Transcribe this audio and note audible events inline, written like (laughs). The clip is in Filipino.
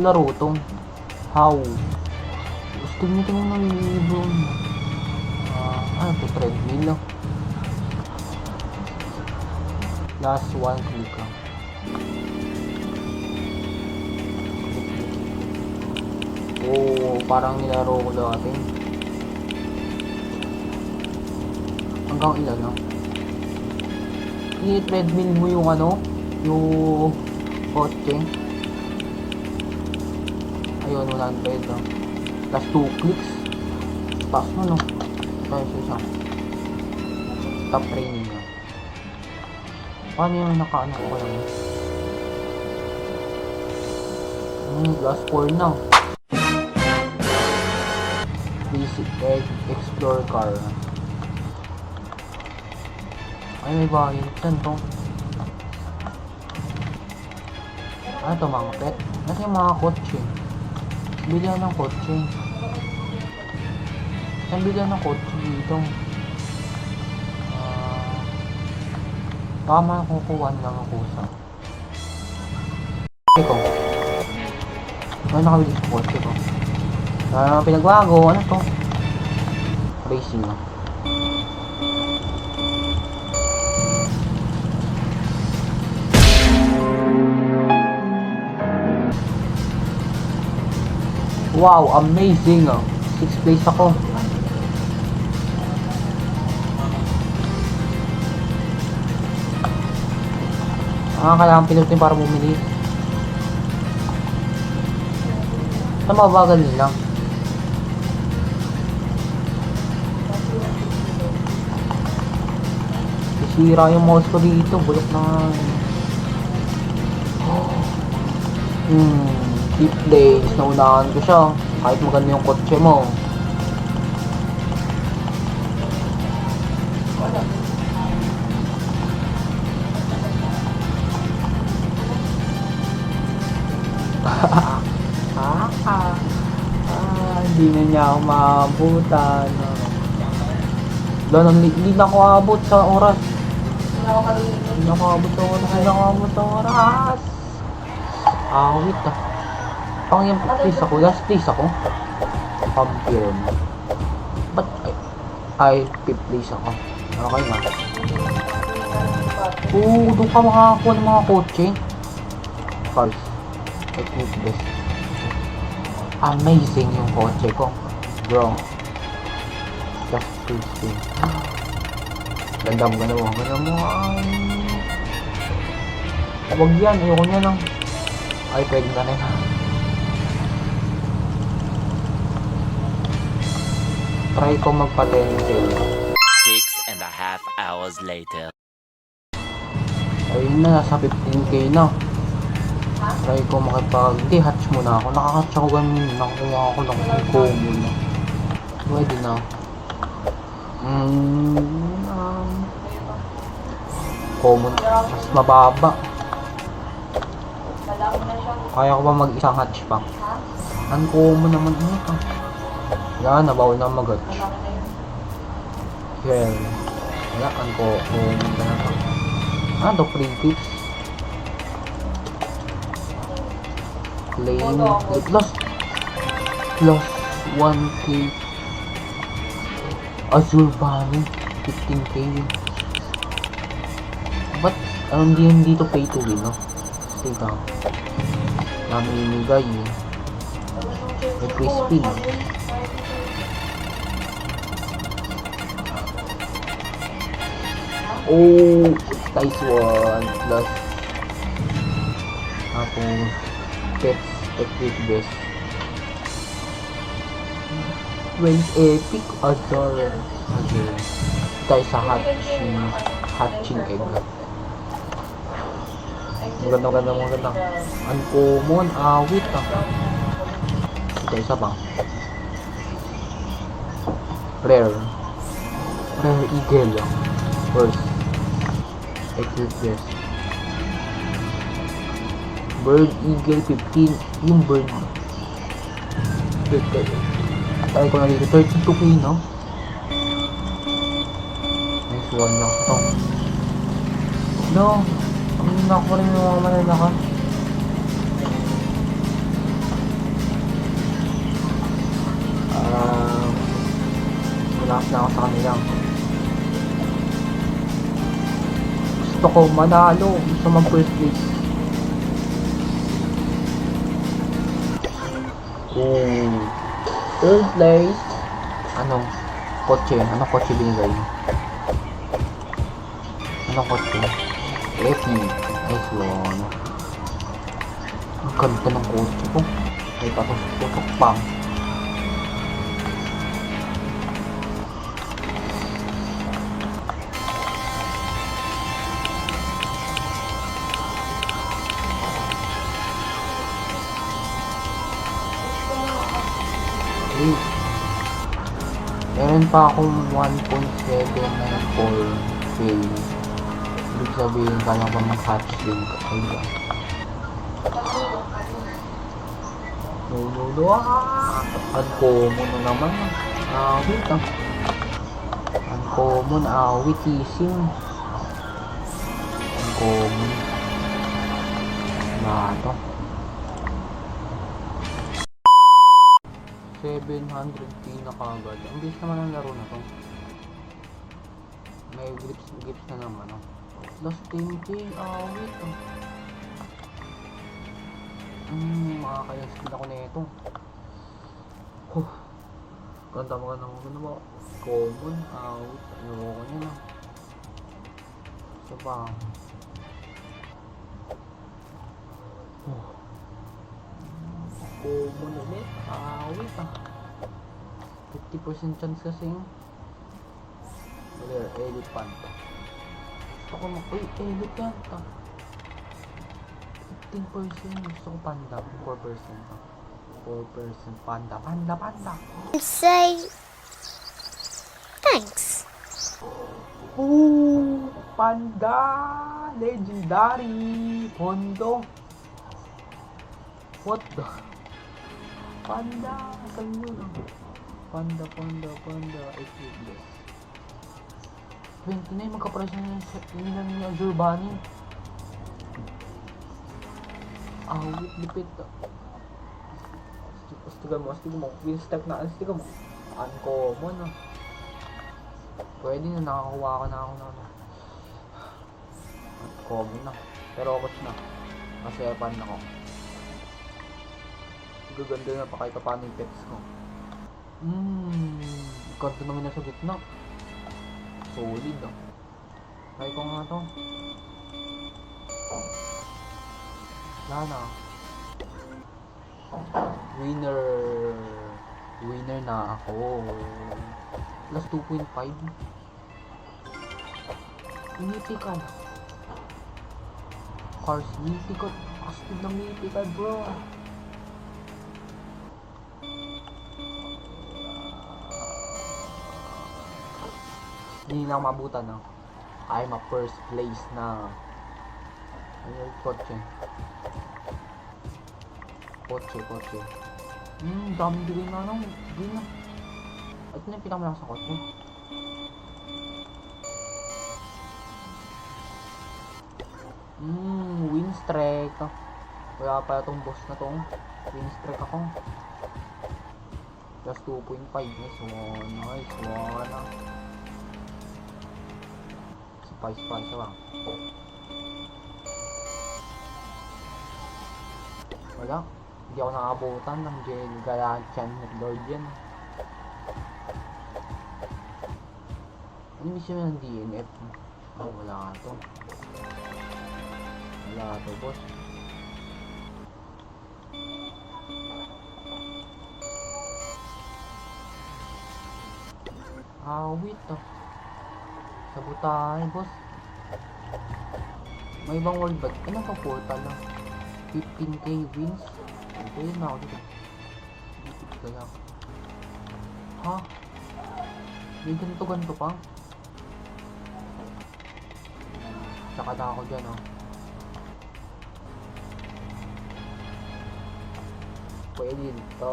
laro tong how? Gusto nyo ito nang ibon ah ano to treadmill lang. Last one click lang. Oh parang nilaro ko dati. Hanggang ilan lang? I-treadmill mo yung ano? Yung kotse ayun 100 no? plus 2 clicks taas mo no? Ayun siya top training niya. Paano yung nakaano ko lang hmm, last 4 na. Basic egg explore car. Ay may bahay saan to ano to mga pet? Kasi yung mga kotse Bilihan ng kotse. Saan bilihan ng kotse dito? Ah, tama kukuha lang ako sa kotse ko. Ano nakabili sa kotse ko? Ah, pinagbago. Ano to? Racing na. Wow, amazing oh. Sixth place ako. Ah, kailangan pinutin para bumili. Sa mabagal lang. Sisira yung mouse ko dito. Bulok na nga. (gasps) Hmm, deep place. Naunahan ko siya. Kahit maganda yung kotse mo. ah, (laughs) ah, ah, hindi na niya ako maabutan. Wala, hindi na ako abot sa oras. Hindi na ako abot sa oras. Hindi na ako abot sa oras. Awit ah. Pang yung place ako. Last place ako. Confirm. Ba't ay, ay fifth place ako. Okay nga. Oo, doon ka makakakuha ng mga kotse. Cars. Technique best. Amazing yung kotse ko. Bro. Just tasting. Ganda mo, ganda mo, ganda mo. Huwag yan, ayoko niya lang. Ay, pwede na rin. Try ko magpa-pencil. Six and a half hours later. Ayun na, nasa 15k na. Try ko makipag... Hindi, hatch muna ako. Nakahatch ako ganun. Nakakuha ako ng common na. Pwede na. Mm, um, common. Mas mababa. Kaya ko ba mag-isang hatch pa? Uncommon naman ito. Wala na, bawal na mag-hatch. Well, wala, uncommon ka na to. Ah, the free tips. Claim. Wait, lost. Lost 1k. Azure Valley. 15k. Ba't, ano hindi hindi to pay to win, no? Teka. Namimigay eh. May spin. Oh, nice one. Plus, tapos, pets, epic best. When epic, other, other, tayo sa hatching, hatching egg. Maganda, maganda, maganda. Uncommon, awit ah. Ito, isa pa. Rare. Rare eagle. First. Exit best. Bird Eagle 15. Yung bird. Wait, wait. Try ko na dito. 32k, no? Nice one na ito. No. Ang na ko rin yung mga mananakas. Ah, malakas na ako sa kanila. Gusto ko manalo. Gusto mag first place. Kung third place, anong kotse? Anong kotse binigay? Anong kotse? Epi. Nice one. Ang ganda ng kotse ko. May patok-patok pa. Wait. Meron pa akong 1.794k. Ibig sabihin, kaya ba mag-hatch din ka? Ay, ba? No, no, no. Ah! Uncommon na naman. Awit ah. Uncommon, awitising. Uncommon. Na to. 700k na kagad. Ang bilis naman ang laro na to. May grips, grips na naman. Oh. Last 10k, awit ah. Hmm, makakaya-skill ako nito. Huh. Ganda mga nang ano ba? Common, out. Ayoko niya na. Isa pa. Huh. Common ulit. Awit ah. 50% chance kasi yun. Wala, elephant. Gusto ko mag... Uy, elephant ah. 15% gusto ko panda. 4% ah. 4% panda. Panda, panda. say thanks. Ooh, panda! Legendary! Hondo! What the? Panda! Saan yun? ah? Panda, panda, panda. Equipless. 29, magkapresyo na nila ni Bunny. Awit, lipit. Astigan mo, astigan mo. Wheel step na, astigan mo. Uncommon ah. Pwede na nakakuha ka na ako na ano. Common na. Pero ako na. Kasi pan ako. Gaganda na pa kahit pa paano yung pets ko. Hmm. Ganda naman na sa gitna. Solid ah. Try ko nga to. Wala na. Winner. Winner na ako. Plus 2.5. Mythical. Cars mythical. Astig na mythical bro. Hindi na ako mabutan no? I'm a first place na. Ano yung kotse? Kotse, kotse. Hmm, dami green na ano. Green na. Ito na yung pinakamalakas na kotse. Hmm, win streak. Wala pala tong boss na tong. Win streak ako. Plus 2.5. Nice one. Nice one. ah. Spice spice lang. Wala. Hindi ako nakabutan ng Jail Galachan Lord yan. Ano mission ng DNF? Oh, wala nga to. Wala to, boss. Ah, wait ah. Sabotahe, boss. May ibang world ba? Ano pa portal lang? 15k wins? Yun na ako dito. Dito kaya. Ha? May ganito ganito pa? Tsaka na ako dyan, oh. Pwede dito.